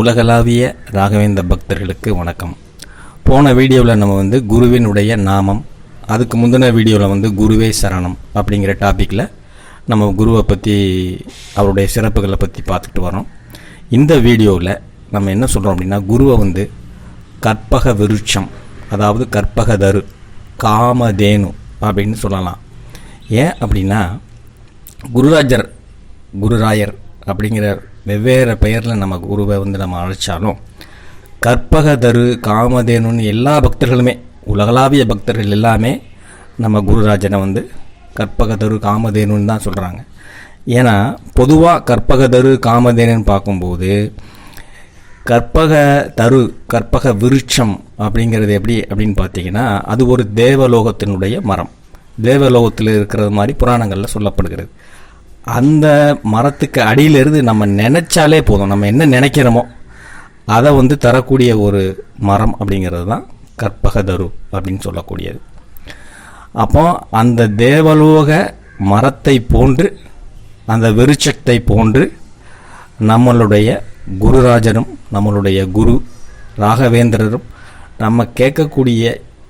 உலகளாவிய ராகவேந்திர பக்தர்களுக்கு வணக்கம். போன வீடியோவில் நம்ம வந்து குருவினுடைய நாமம் அதுக்கு முந்தின வீடியோவில் வந்து குருவே சரணம் அப்படிங்கிற டாப்பிக்கில் நம்ம குருவை பற்றி அவருடைய சிறப்புகளை பற்றி பார்த்துட்டு வரோம் இந்த வீடியோவில் நம்ம என்ன சொல்கிறோம் அப்படின்னா குருவை வந்து கற்பக விருட்சம் அதாவது கற்பக தரு காமதேனு அப்படின்னு சொல்லலாம். ஏன் அப்படின்னா குருராஜர் குருராயர் அப்படிங்கிற வெவ்வேறு பெயரில் நம்ம குருவை வந்து நம்ம அழைச்சாலும் கற்பகதரு காமதேனுன்னு எல்லா பக்தர்களுமே உலகளாவிய பக்தர்கள் எல்லாமே நம்ம குருராஜனை வந்து கற்பகதரு காமதேனுன்னு தான் சொல்கிறாங்க ஏன்னா பொதுவாக கற்பகதரு காமதேனுன்னு பார்க்கும்போது கற்பக தரு கற்பக விருட்சம் அப்படிங்கிறது எப்படி அப்படின்னு பார்த்தீங்கன்னா அது ஒரு தேவலோகத்தினுடைய மரம். தேவலோகத்தில் இருக்கிறது மாதிரி புராணங்களில் சொல்லப்படுகிறது. அந்த மரத்துக்கு அடியிலிருந்து நம்ம நினைச்சாலே போதும். நம்ம என்ன நினைக்கிறோமோ அதை வந்து தரக்கூடிய ஒரு மரம் அப்படிங்கிறது தான் கற்பகதரு அப்படின்னு சொல்லக்கூடியது. அப்போ அந்த தேவலோக மரத்தை போன்று அந்த விருட்சத்தை போன்று நம்மளுடைய குருராஜரும் நம்மளுடைய குரு ராகவேந்திரரும் நம்ம கேட்கக்கூடிய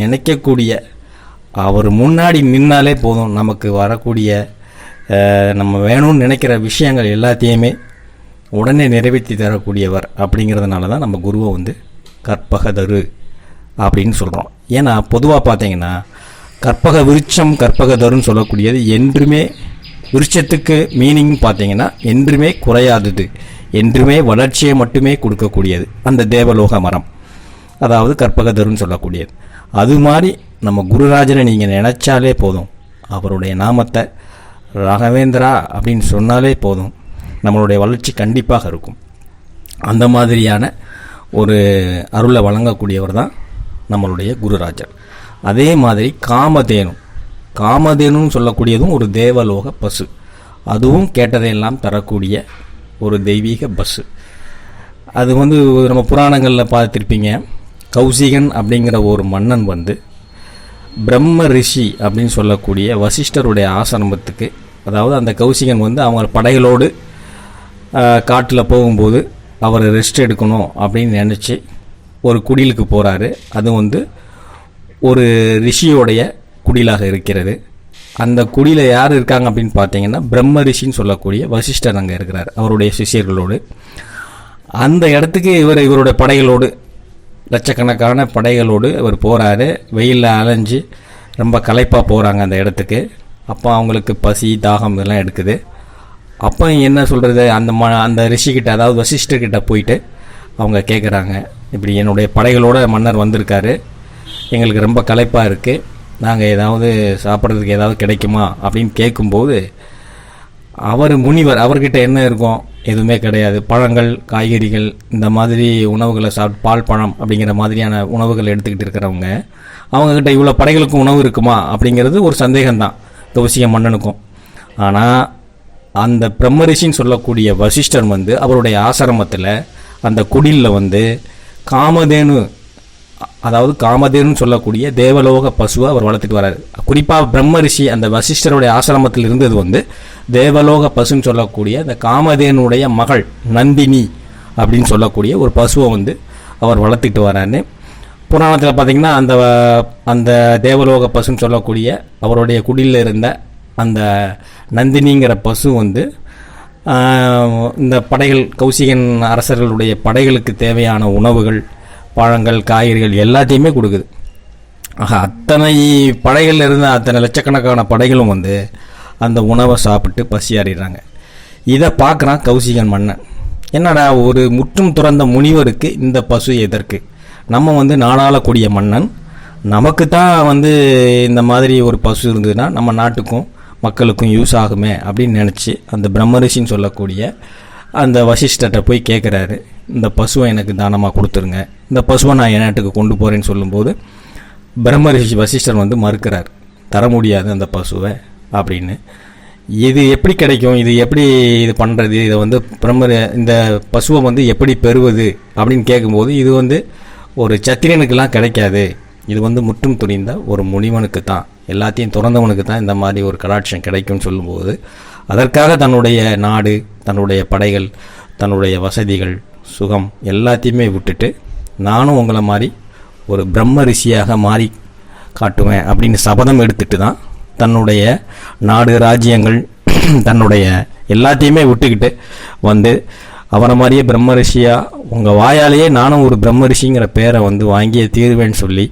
நினைக்கக்கூடிய அவர் முன்னாடி நின்னாலே போதும் நமக்கு வரக்கூடிய நம்ம வேணும்னு நினைக்கிற விஷயங்கள் எல்லாத்தையுமே உடனே நிறைவேற்றி தரக்கூடியவர் அப்படிங்கிறதுனால தான் நம்ம குருவை வந்து கற்பகதரு அப்படின்னு சொல்கிறோம் ஏன்னா பொதுவாக பார்த்தீங்கன்னா கற்பக விருட்சம் கற்பகதருன்னு சொல்லக்கூடியது என்றுமே விருட்சத்துக்கு மீனிங் பார்த்தீங்கன்னா என்றுமே குறையாதது. என்றுமே வளர்ச்சியை மட்டுமே கொடுக்கக்கூடியது. அந்த தேவலோக மரம். அதாவது கற்பகதருன்னு சொல்லக்கூடியது. அது மாதிரி நம்ம குருராஜனை நீங்கள் நினச்சாலே போதும். அவருடைய நாமத்தை ராகவேந்திரா அப்படின்னு சொன்னாலே போதும். நம்மளுடைய வளர்ச்சி கண்டிப்பாக இருக்கும். அந்த மாதிரியான ஒரு அருளை வழங்கக்கூடியவர் தான் நம்மளுடைய குருராஜர். அதே மாதிரி காமதேனு. காமதேனுன்னு சொல்லக்கூடியதும் ஒரு தேவலோக பசு. அதுவும் கேட்டதையெல்லாம் தரக்கூடிய ஒரு தெய்வீக பஸ்ஸு அது வந்து நம்ம புராணங்களில் பார்த்துருப்பீங்க. கௌசிகன் அப்படிங்கிற ஒரு மன்னன் வந்து பிரம்ம ரிஷி அப்படின்னு சொல்லக்கூடிய வசிஷ்டருடைய ஆசிரமத்துக்கு அதாவது அந்த கௌசிகன் வந்து அவங்க படைகளோடு காட்டில் போகும்போது அவர் ரெஸ்ட் எடுக்கணும் அப்படின்னு நினச்சி ஒரு குடிலுக்கு போகிறாரு அது வந்து ஒரு ரிஷியோடைய குடிலாக இருக்கிறது. அந்த குடியில் யார் இருக்காங்க அப்படின்னு பார்த்தீங்கன்னா பிரம்ம ரிஷின்னு சொல்லக்கூடிய வசிஷ்டர் அங்கே இருக்கிறார் அவருடைய சிஷியர்களோடு. அந்த இடத்துக்கு இவர் இவருடைய படைகளோடு லட்சக்கணக்கான படைகளோடு அவர் போகிறாரு வெயிலில் அலைஞ்சு ரொம்ப களைப்பாக போகிறாங்க அந்த இடத்துக்கு. அப்போ அவங்களுக்கு பசி தாகம் இதெல்லாம் எடுக்குது. அப்போ என்ன சொல்கிறது அந்த ம அந்த ரிஷிக்கிட்ட அதாவது வசிஷ்டர்கிட்ட போயிட்டு அவங்க கேட்குறாங்க இப்படி என்னுடைய படைகளோட மன்னர் வந்திருக்காரு. எங்களுக்கு ரொம்ப களைப்பாக இருக்குது நாங்கள் ஏதாவது சாப்பிட்றதுக்கு ஏதாவது கிடைக்குமா? அப்படின்னு கேட்கும்போது அவர் முனிவர் அவர்கிட்ட என்ன இருக்கும்? எதுவுமே கிடையாது. பழங்கள் காய்கறிகள் இந்த மாதிரி உணவுகளை சாப்பிட்டு பால் பழம் அப்படிங்கிற மாதிரியான உணவுகள் எடுத்துக்கிட்டு இருக்கிறவங்க அவங்கக்கிட்ட இவ்வளோ படைகளுக்கும் உணவு இருக்குமா அப்படிங்கிறது ஒரு சந்தேகம்தான். தோசிய மன்னனுக்கும். ஆனால் அந்த பிரம்மரிஷின்னு சொல்லக்கூடிய வசிஷ்டர் வந்து அவருடைய ஆசிரமத்தில் அந்த குடிலில் வந்து காமதேனு அதாவது காமதேனுன்னு சொல்லக்கூடிய தேவலோக பசுவை அவர் வளர்த்துட்டு வராரு. குறிப்பாக பிரம்ம ரிஷி அந்த வசிஷ்டருடைய ஆசிரமத்தில் இருந்தது வந்து தேவலோக பசுன்னு சொல்லக்கூடிய அந்த காமதேனுடைய மகள் நந்தினி அப்படின்னு சொல்லக்கூடிய ஒரு பசுவை வந்து அவர் வளர்த்துட்டு வராரு. புராணத்தில் பார்த்தீங்கன்னா அந்த அந்த தேவலோக பசுன்னு சொல்லக்கூடிய அவருடைய குடியில் இருந்த அந்த நந்தினிங்கிற பசு வந்து இந்த படைகள் கௌசிகன் அரசர்களுடைய படைகளுக்கு தேவையான உணவுகள் பழங்கள் காய்கறிகள் எல்லாத்தையுமே கொடுக்குது. ஆக அத்தனை படைகள் இருந்த அத்தனை லட்சக்கணக்கான படைகளும் வந்து அந்த உணவை சாப்பிட்டு பசியாறிடுறாங்க. இதை பார்க்குறான் கௌசிகன் மன்னன். என்னடா ஒரு முற்றும் துறந்த முனிவருக்கு இந்த பசு எதற்கு? நம்ம வந்து நாடாளக்கூடிய மன்னன். நமக்கு தான் வந்து இந்த மாதிரி ஒரு பசு இருந்ததுன்னா நம்ம நாட்டுக்கும் மக்களுக்கும் யூஸ் ஆகுமே அப்படின்னு நினச்சி அந்த பிரம்மரிஷின்னு சொல்லக்கூடிய அந்த வசிஷ்டர்கிட்ட போய் கேட்குறாரு இந்த பசுவை எனக்கு தானமாக கொடுத்துருங்க. இந்த பசுவை நான் என் நாட்டுக்கு கொண்டு போகிறேன்னு சொல்லும்போது பிரம்மரிஷி வசிஷ்டர் வந்து மறுக்கிறார் தர முடியாது அந்த பசுவை அப்படின்னு. இது எப்படி கிடைக்கும்? இது எப்படி இது பண்ணுறது இதை வந்து பிரம்மர் இந்த பசுவை வந்து எப்படி பெறுவது? அப்படின்னு கேட்கும்போது இது வந்து ஒரு சத்திரியனுக்கெல்லாம் கிடைக்காது. இது வந்து முற்றும் துணிந்த ஒரு முனிவனுக்கு தான். எல்லாத்தையும் துறந்தவனுக்கு தான் இந்த மாதிரி ஒரு கடாட்சம் கிடைக்கும்னு சொல்லும்போது அதற்காக தன்னுடைய நாடு தன்னுடைய படைகள் தன்னுடைய வசதிகள் சுகம் எல்லாத்தையுமே விட்டுட்டு நானும் உங்களை மாதிரி ஒரு பிரம்ம ரிஷியாக மாறி காட்டுவேன் அப்படின்னு சபதம் எடுத்துட்டு தான் தன்னுடைய நாடு ராஜ்யங்கள் தன்னுடைய எல்லாத்தையுமே விட்டுக்கிட்டு வந்து அவரை மாதிரியே பிரம்ம ரிஷியாக உங்கள் வாயாலேயே நானும் ஒரு பிரம்ம ரிஷிங்கிற பேரை வந்து வாங்கிய தீருவேன்னு சொல்லி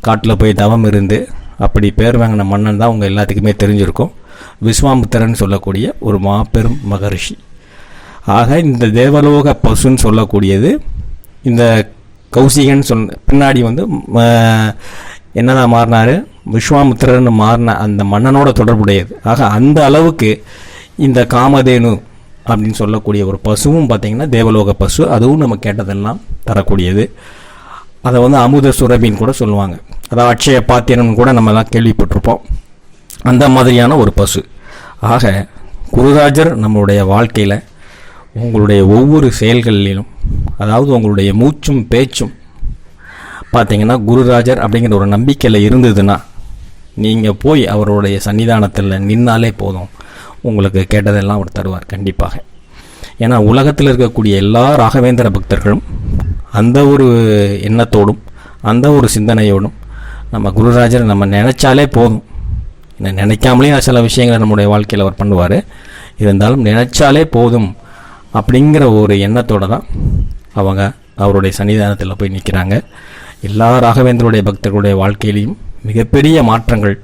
காட்டில் போய் தவம் இருந்து அப்படி பேர் வாங்கின மன்னன் தான் உங்கள் எல்லாத்துக்குமே தெரிஞ்சிருக்கும். விஸ்வாமுத்திரன் சொல்லக்கூடிய ஒரு மாபெரும் மகரிஷி. ஆக இந்த தேவலோக பசுன்னு சொல்லக்கூடியது இந்த கௌசிகன் சொல் பின்னாடி வந்து ம, என்னதான் மாறினார்? விஸ்வாமித்திரன் மாறின அந்த மன்னனோட தொடர்புடையது. ஆக அந்த அளவுக்கு இந்த காமதேனு அப்படின்னு சொல்லக்கூடிய ஒரு பசுவும் பார்த்திங்கன்னா தேவலோக பசு. அதுவும் நம்ம கேட்டதெல்லாம் தரக்கூடியது. அதை வந்து அமுத சுரபின்னு கூட சொல்லுவாங்க. அதாவது அட்சய பாத்திரம்னு கூட நம்ம எல்லாம் கேள்விப்பட்டிருப்போம். அந்த மாதிரியான ஒரு பசு. ஆக குருராஜர் நம்மளுடைய வாழ்க்கையில் உங்களுடைய ஒவ்வொரு செயல்களிலும் அதாவது உங்களுடைய மூச்சும் பேச்சும் பார்த்தீங்கன்னா குருராஜர் அப்படிங்கிற ஒரு நம்பிக்கையில் இருந்ததுன்னா நீங்கள் போய் அவருடைய சன்னிதானத்தில் நின்னாலே போதும். உங்களுக்கு கேட்டதெல்லாம் அவர் தருவார் கண்டிப்பாக. ஏன்னா உலகத்தில் இருக்கக்கூடிய எல்லா ராகவேந்திர பக்தர்களும் அந்த ஒரு எண்ணத்தோடும் அந்த ஒரு சிந்தனையோடும் நம்ம குருராஜர் நம்ம நினச்சாலே போதும். என்ன நினைக்காமலே சில விஷயங்களை நம்முடைய வாழ்க்கையில் அவர் பண்ணுவார். இருந்தாலும் நினச்சாலே போதும். அப்படிங்கிற ஒரு எண்ணத்தோடு தான் அவங்க அவருடைய சன்னிதானத்தில் போய் நிற்கிறாங்க எல்லா ராகவேந்தருடைய பக்தர்களுடைய வாழ்க்கையிலையும் மிகப்பெரிய மாற்றங்கள்.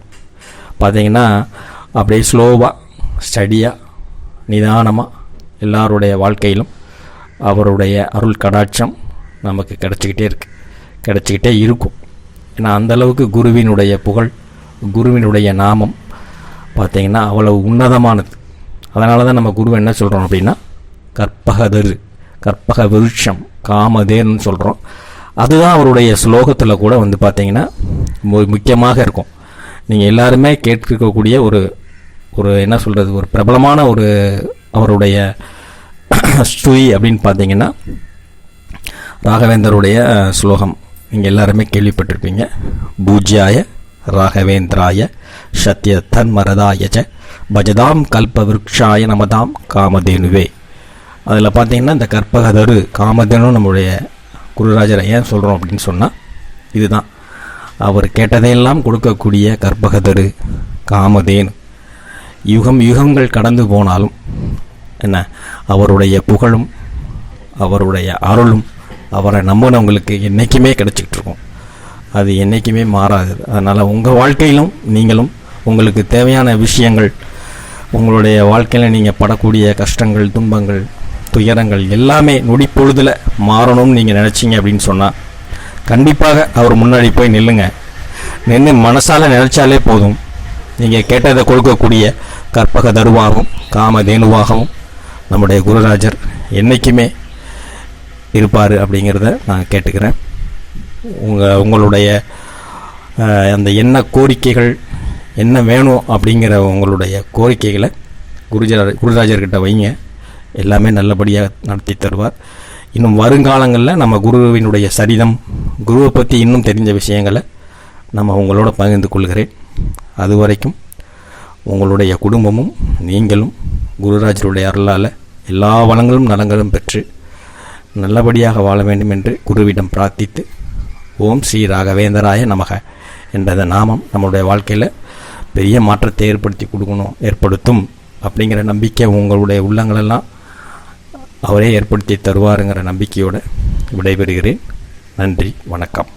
பார்த்தீங்கன்னா அப்படியே ஸ்லோவாக ஸ்டடியாக நிதானமாக எல்லாருடைய வாழ்க்கையிலும் அவருடைய அருள் கடாட்சம் நமக்கு கிடச்சிக்கிட்டே இருக்கு. கிடச்சிக்கிட்டே இருக்கும். ஏன்னா அந்தளவுக்கு குருவினுடைய புகழ் குருவினுடைய நாமம் பார்த்திங்கன்னா அவ்வளவு உன்னதமானது. அதனால தான் நம்ம குரு என்ன சொல்கிறோம் அப்படின்னா கற்பகதரு கற்பக விருட்சம் காமதேன்னு சொல்கிறோம் அதுதான் அவருடைய ஸ்லோகத்தில் கூட வந்து பார்த்தீங்கன்னா மு- முக்கியமாக இருக்கும். நீங்கள் எல்லாருமே கேட்டிருக்கக்கூடிய ஒரு ஒரு என்ன சொல்கிறது ஒரு பிரபலமான ஒரு அவருடைய ஸ்துதி அப்படின்னு பார்த்தீங்கன்னா ராகவேந்தருடைய ஸ்லோகம். நீங்கள் எல்லாருமே கேள்விப்பட்டிருப்பீங்க. பூஜ்யாய ராகவேந்திராய சத்ய தன்மரதாய ச பஜதாம் கல்ப விருக்ஷாய நமதாம் காமதேனுவே. அதில் பார்த்திங்கன்னா இந்த கற்பகதரு காமதனும் நம்முடைய குருராஜரை ஏன் சொல்கிறோம் அப்படின்னு சொன்னால் இதுதான். அவர் கேட்டதையெல்லாம் கொடுக்கக்கூடிய கற்பகதரு காமதேன். யுகம் யுகங்கள் கடந்து போனாலும் என்ன அவருடைய புகழும் அவருடைய அருளும் அவரை நம்பினவங்களுக்கு என்றைக்குமே கிடச்சிக்கிட்டு இருக்கும். அது என்றைக்குமே மாறாது. அதனால் உங்கள் வாழ்க்கையிலும் நீங்களும் உங்களுக்கு தேவையான விஷயங்கள் உங்களுடைய வாழ்க்கையில் நீங்கள் படக்கூடிய கஷ்டங்கள் துன்பங்கள் துயரங்கள் எல்லாமே நொடி பொழுதில் மாறணும்னு நீங்கள் நினச்சிங்க அப்படின்னு சொன்னால் கண்டிப்பாக அவர் முன்னாடி போய் நில்லுங்க. நின்று மனசால் நினச்சாலே போதும். நீங்கள் கேட்டதை கொடுக்கக்கூடிய கற்பக தருவாகவும் காமதேனுவாகவும் நம்முடைய குருராஜர் என்றைக்குமே இருப்பார் அப்படிங்கிறத நான் கேட்டுக்கிறேன். உங்கள் உங்களுடைய அந்த என்ன கோரிக்கைகள் என்ன வேணும் அப்படிங்கிற உங்களுடைய கோரிக்கைகளை குருஜர் குருராஜர்கிட்ட வைங்க. எல்லாமே நல்லபடியாக நடத்தி தருவார். இன்னும் வருங்காலங்களில் நம்ம குருவினுடைய சரிதம் குருவை பற்றி இன்னும் தெரிஞ்ச விஷயங்களை நம்ம உங்களோட பகிர்ந்து கொள்கிறேன். அது வரைக்கும் உங்களுடைய குடும்பமும் நீங்களும் குருராஜருடைய அருளால் எல்லா வளங்களும் நலங்களும் பெற்று நல்லபடியாக வாழ வேண்டும் என்று குருவிடம் பிரார்த்தித்து ஓம் ஸ்ரீ ராகவேந்தராய நமக என்ற நாமம் நம்மளுடைய வாழ்க்கையில் பெரிய மாற்றத்தை ஏற்படுத்தி கொடுக்கணும் ஏற்படுத்தும் அப்படிங்கிற நம்பிக்கை உங்களுடைய உள்ளங்களெல்லாம் அவரே ஏற்படுத்தி தருவாருங்கிற நம்பிக்கையோடு விடைபெறுகிறேன். நன்றி வணக்கம்.